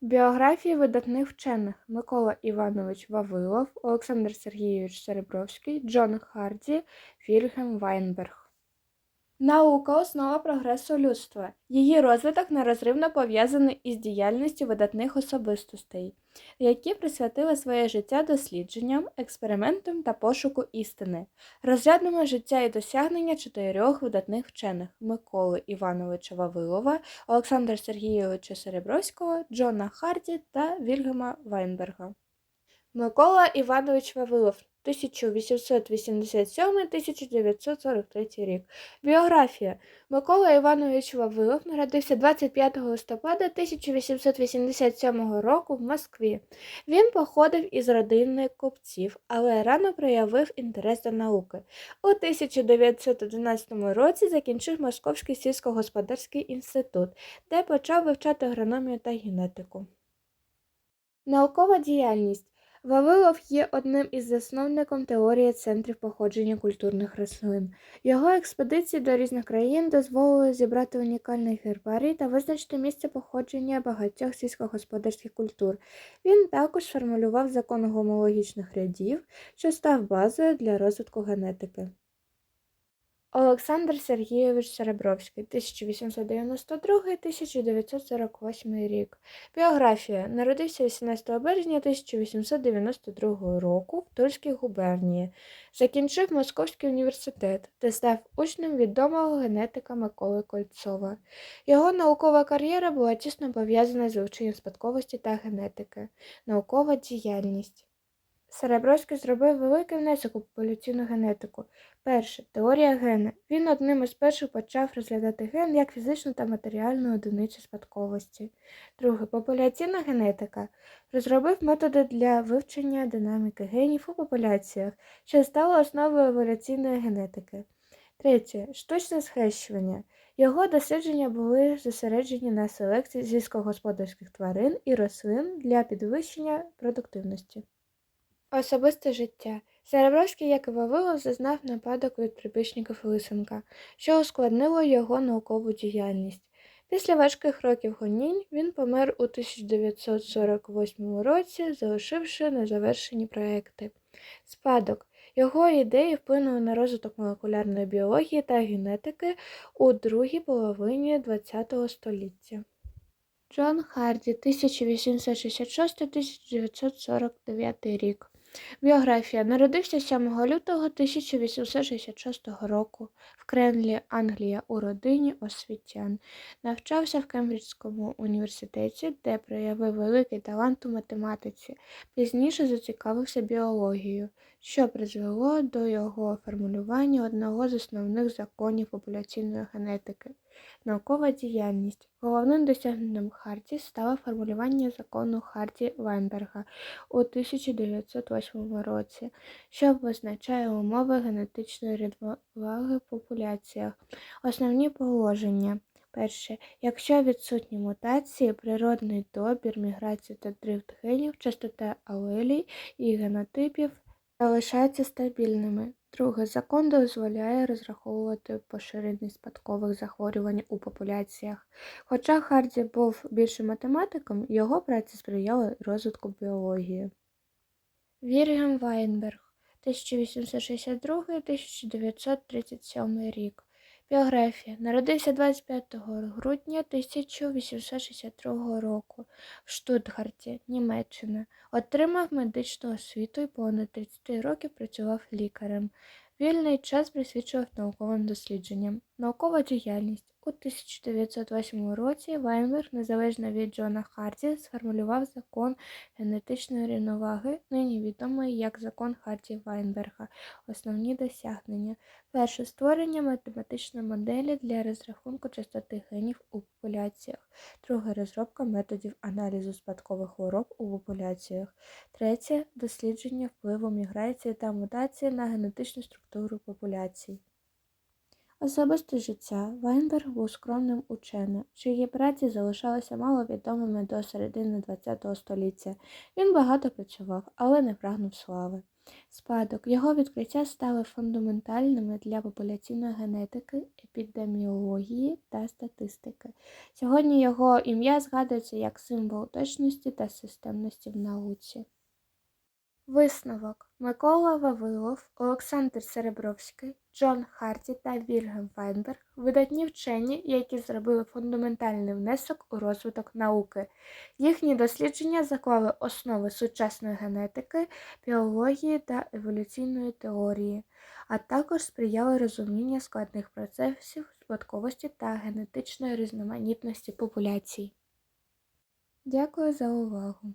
Біографії видатних вчених Микола Іванович Вавилов, Олександр Сергійович Серебровський, Джон Харді, Вільгельм Вайнберг. Наука основа прогресу людства. Її розвиток нерозривно пов'язаний із діяльністю видатних особистостей, які присвятили своє життя дослідженням, експериментам та пошуку істини. Розглянемо життя і досягнення чотирьох видатних вчених Миколи Івановича Вавилова, Олександра Сергійовича Серебровського, Джона Харді та Вільгема Вайнберга. Микола Іванович Вавилов 1887-1943 рік. Біографія. Микола Іванович Вавилов народився 25 листопада 1887 року в Москві. Він походив із родини купців, але рано проявив інтерес до науки. У 1911 році закінчив Московський сільськогосподарський інститут, де почав вивчати агрономію та генетику. Наукова діяльність. Вавилов є одним із засновником теорії центрів походження культурних рослин. Його експедиції до різних країн дозволили зібрати унікальний гербарій та визначити місце походження багатьох сільськогосподарських культур. Він також сформулював закон гомологічних рядів, що став базою для розвитку генетики. Олександр Сергійович Серебровський, 1892-1948 рік. Біографія. Народився 18 березня 1892 року в Тульській губернії. Закінчив Московський університет, де став учнем відомого генетика Миколи Кольцова. Його наукова кар'єра була тісно пов'язана з вивченням спадковості та генетики, наукова діяльність. Серебровський зробив великий внесок у популяційну генетику. Перше теорія гена. Він одним із перших почав розглядати ген як фізичну та матеріальну одиницю спадковості. Друге популяційна генетика. Розробив методи для вивчення динаміки генів у популяціях, що стало основою еволюційної генетики. Третє штучне схрещування. Його дослідження були зосереджені на селекції сільськогосподарських тварин і рослин для підвищення продуктивності. Особисте життя. Серебровський, як і Вавилов, зазнав нападок від прибічників Лисенка, що ускладнило його наукову діяльність. Після важких років гонінь він помер у 1948 році, залишивши незавершені проекти. Спадок. Його ідеї вплинули на розвиток молекулярної біології та генетики у другій половині ХХ століття. Джон Харді, 1866-1949 рік. Біографія. Народився 7 лютого 1866 року в Кренлі, Англія, у родині освітян. Навчався в Кембриджському університеті, де проявив великий талант у математиці. Пізніше зацікавився біологією, що призвело до його формулювання одного з основних законів популяційної генетики. Наукова діяльність. Головним досягненням Харті стало формулювання закону Харті Вайнберга у 1908 році, що визначає умови генетичної рівноваги в популяціях. Основні положення. Перше, якщо відсутні мутації, природний добір, міграція та дрифт генів, частота алелій і генотипів залишаються стабільними. Друге, закон дозволяє розраховувати поширеність спадкових захворювань у популяціях. Хоча Харді був більше математиком, його праці сприяли розвитку біології. Вільгельм Вайнберг 1862-1937 рік. Біографія. Народився 25 грудня 1862 року в Штутгарті, Німеччина. Отримав медичну освіту і понад 30 років працював лікарем. Вільний час присвячував науковим дослідженням. Наукова діяльність. У 1908 році Вайнберг, незалежно від Джона Харді, сформулював закон генетичної рівноваги, нині відомий як закон Харді Вайнберга. Основні досягнення. Перше створення математичної моделі для розрахунку частоти генів у популяціях. Друге розробка методів аналізу спадкових хвороб у популяціях. Третє дослідження впливу міграції та мутації на генетичну структуру популяцій. Особисте життя Вайнберг був скромним ученим, чиї праці залишалися маловідомими до середини ХХ століття. Він багато працював, але не прагнув слави. Спадок. Його відкриття стали фундаментальними для популяційної генетики, епідеміології та статистики. Сьогодні його ім'я згадується як символ точності та системності в науці. Висновок Микола Вавилов, Олександр Серебровський, Джон Харті та Вільгельм Вайнберг – видатні вчені, які зробили фундаментальний внесок у розвиток науки. Їхні дослідження заклали основи сучасної генетики, біології та еволюційної теорії, а також сприяли розумінню складних процесів спадковості та генетичної різноманітності популяцій. Дякую за увагу!